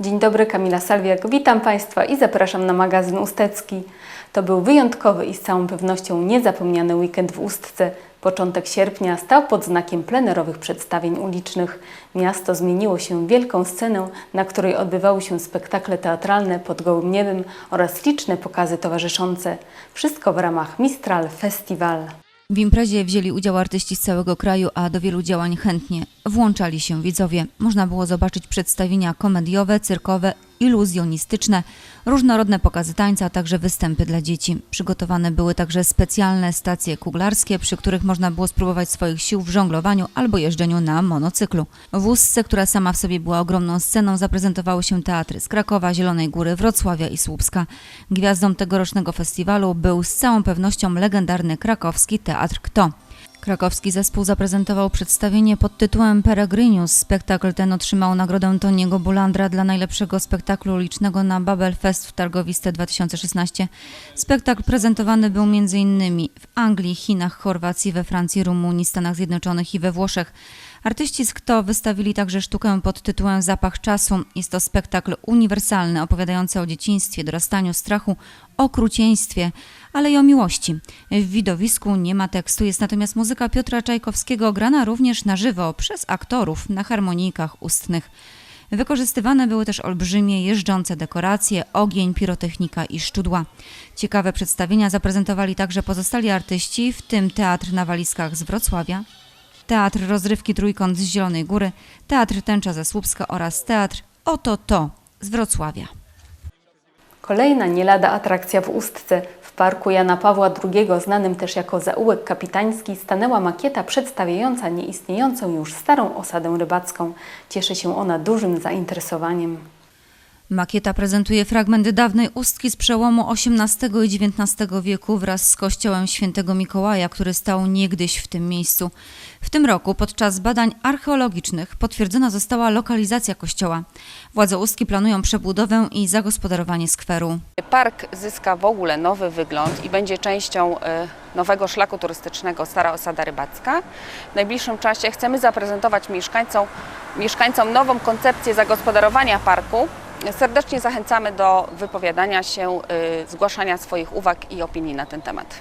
Dzień dobry, Kamila Salwiak. Witam Państwa i zapraszam na magazyn Ustecki. To był wyjątkowy i z całą pewnością niezapomniany weekend w Ustce. Początek sierpnia stał pod znakiem plenerowych przedstawień ulicznych. Miasto zmieniło się w wielką scenę, na której odbywały się spektakle teatralne pod gołym niebem oraz liczne pokazy towarzyszące. Wszystko w ramach Mistral Festival. W imprezie wzięli udział artyści z całego kraju, a do wielu działań chętnie włączali się widzowie. Można było zobaczyć przedstawienia komediowe, cyrkowe, iluzjonistyczne, różnorodne pokazy tańca, a także występy dla dzieci. Przygotowane były także specjalne stacje kuglarskie, przy których można było spróbować swoich sił w żonglowaniu albo jeżdżeniu na monocyklu. W Ustce, która sama w sobie była ogromną sceną, zaprezentowały się teatry z Krakowa, Zielonej Góry, Wrocławia i Słupska. Gwiazdą tegorocznego festiwalu był z całą pewnością legendarny krakowski teatr Kto. Krakowski zespół zaprezentował przedstawienie pod tytułem Peregrinius. Spektakl ten otrzymał nagrodę Toniego Bulandra dla najlepszego spektaklu ulicznego na Babel Fest w Targowiste 2016. Spektakl prezentowany był m.in. w Anglii, Chinach, Chorwacji, we Francji, Rumunii, Stanach Zjednoczonych i we Włoszech. Artyści z KTO wystawili także sztukę pod tytułem Zapach czasu. Jest to spektakl uniwersalny, opowiadający o dzieciństwie, dorastaniu, strachu, okrucieństwie, ale i o miłości. W widowisku nie ma tekstu, jest natomiast muzyka Piotra Czajkowskiego grana również na żywo przez aktorów na harmonijkach ustnych. Wykorzystywane były też olbrzymie jeżdżące dekoracje, ogień, pirotechnika i szczudła. Ciekawe przedstawienia zaprezentowali także pozostali artyści, w tym Teatr na Walizkach z Wrocławia, Teatr Rozrywki Trójkąt z Zielonej Góry, Teatr Tęcza ze Słupska oraz Teatr Oto To z Wrocławia. Kolejna nie lada atrakcja w Ustce. W parku Jana Pawła II, znanym też jako Zaułek Kapitański, stanęła makieta przedstawiająca nieistniejącą już starą osadę rybacką. Cieszy się ona dużym zainteresowaniem. Makieta prezentuje fragment dawnej ustki z przełomu XVIII i XIX wieku wraz z kościołem świętego Mikołaja, który stał niegdyś w tym miejscu. W tym roku podczas badań archeologicznych potwierdzona została lokalizacja kościoła. Władze ustki planują przebudowę i zagospodarowanie skweru. Park zyska w ogóle nowy wygląd i będzie częścią e, nowego szlaku turystycznego Stara Osada Rybacka. W najbliższym czasie chcemy zaprezentować mieszkańcom, mieszkańcom nową koncepcję zagospodarowania parku. Serdecznie zachęcamy do wypowiadania się, e, zgłaszania swoich uwag i opinii na ten temat.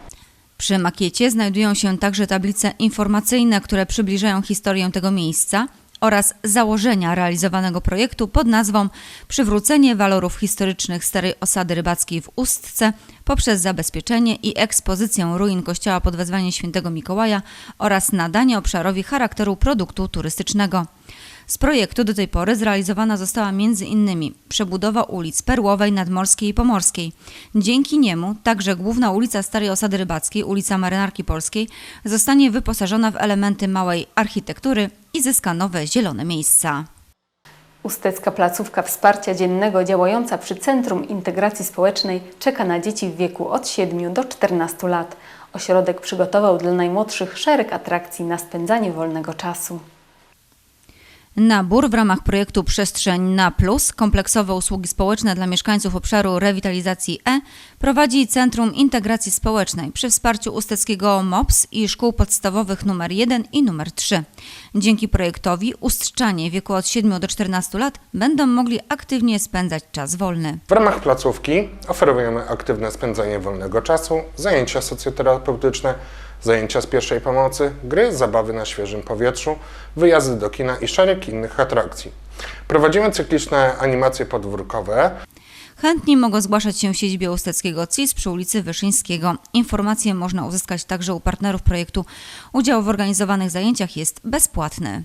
Przy makiecie znajdują się także tablice informacyjne, które przybliżają historię tego miejsca oraz założenia realizowanego projektu pod nazwą Przywrócenie walorów historycznych Starej Osady Rybackiej w Ustce poprzez zabezpieczenie i ekspozycję ruin kościoła pod wezwaniem świętego Mikołaja oraz nadanie obszarowi charakteru produktu turystycznego. Z projektu do tej pory zrealizowana została m.in. przebudowa ulic Perłowej, Nadmorskiej i Pomorskiej. Dzięki niemu także główna ulica Starej Osady Rybackiej, ulica Marynarki Polskiej, zostanie wyposażona w elementy małej architektury i zyska nowe zielone miejsca. Ustecka placówka wsparcia dziennego działająca przy Centrum Integracji Społecznej czeka na dzieci w wieku od 7 do 14 lat. Ośrodek przygotował dla najmłodszych szereg atrakcji na spędzanie wolnego czasu. Nabór w ramach projektu Przestrzeń na Plus, kompleksowe usługi społeczne dla mieszkańców obszaru rewitalizacji E, prowadzi Centrum Integracji Społecznej przy wsparciu usteckiego MOPS i szkół podstawowych nr 1 i nr 3. Dzięki projektowi ustrzanie w wieku od 7 do 14 lat będą mogli aktywnie spędzać czas wolny. W ramach placówki oferujemy aktywne spędzanie wolnego czasu, zajęcia socjoterapeutyczne, zajęcia z pierwszej pomocy, gry, zabawy na świeżym powietrzu, wyjazdy do kina i szereg innych atrakcji. Prowadzimy cykliczne animacje podwórkowe, Chętni mogą zgłaszać się w siedzibie Usteckiego CIS przy ulicy Wyszyńskiego. Informacje można uzyskać także u partnerów projektu. Udział w organizowanych zajęciach jest bezpłatny.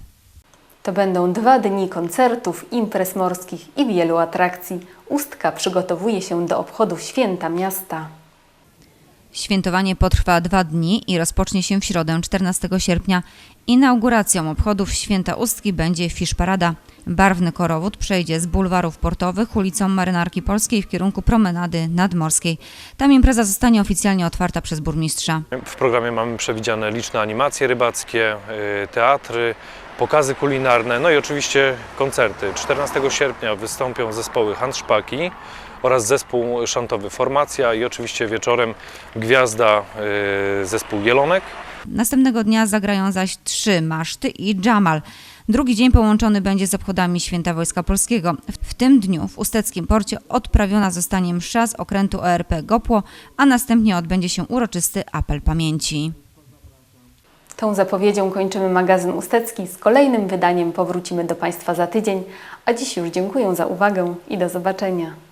To będą dwa dni koncertów, imprez morskich i wielu atrakcji. Ustka przygotowuje się do obchodów święta miasta. Świętowanie potrwa dwa dni i rozpocznie się w środę 14 sierpnia. Inauguracją obchodów Święta Ustki będzie Fisz Parada. Barwny korowód przejdzie z bulwarów portowych ulicą Marynarki Polskiej w kierunku promenady nadmorskiej. Tam impreza zostanie oficjalnie otwarta przez burmistrza. W programie mamy przewidziane liczne animacje rybackie, y, teatry, pokazy kulinarne, no i oczywiście koncerty. 14 sierpnia wystąpią zespoły Handszpaki oraz zespół szantowy Formacja i oczywiście wieczorem gwiazda y, zespół Jelonek. Następnego dnia zagrają zaś trzy maszty i Jamal. Drugi dzień połączony będzie z obchodami Święta Wojska Polskiego. W, tym dniu w Usteckim Porcie odprawiona zostanie msza z okrętu ORP Gopło, a następnie odbędzie się uroczysty apel pamięci. Tą zapowiedzią kończymy magazyn Ustecki. Z kolejnym wydaniem powrócimy do Państwa za tydzień, a dziś już dziękuję za uwagę i do zobaczenia.